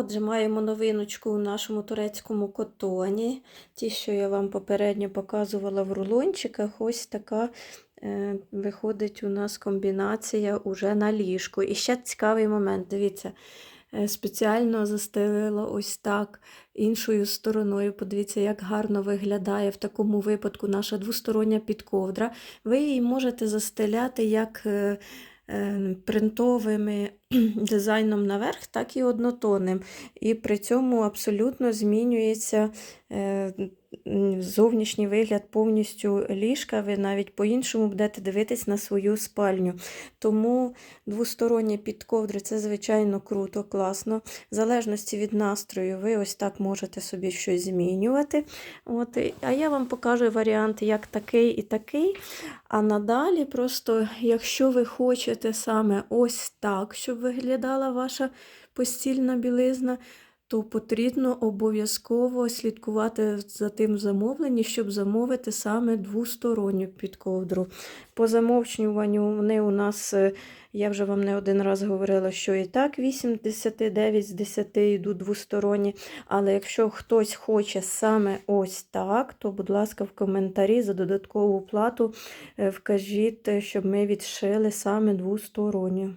Отже, маємо новиночку у нашому турецькому котоні. Ті, що я вам попередньо показувала в рулончиках, ось така е, виходить у нас комбінація уже на ліжку. І ще цікавий момент, дивіться, е, спеціально застелила ось так іншою стороною. Подивіться, як гарно виглядає в такому випадку наша двостороння підковдра. Ви її можете застеляти як е, е, принтовими дизайном наверх, так і однотонним. І при цьому абсолютно змінюється е, зовнішній вигляд повністю ліжка. Ви навіть по-іншому будете дивитись на свою спальню. Тому двосторонні підковдри це, звичайно, круто, класно. В залежності від настрою, ви ось так можете собі щось змінювати. От, а я вам покажу варіанти, як такий і такий. А надалі, просто, якщо ви хочете саме ось так, щоб виглядала ваша постільна білизна, то потрібно обов'язково слідкувати за тим замовленням, щоб замовити саме двосторонню підковдру. По замовчуванню вони у нас, е, я вже вам не один раз говорила, що і так 8 з 10, 9 з 10 йдуть двосторонні. Але якщо хтось хоче саме ось так, то, будь ласка, в коментарі за додаткову плату е, вкажіть, е, щоб ми відшили саме двосторонню.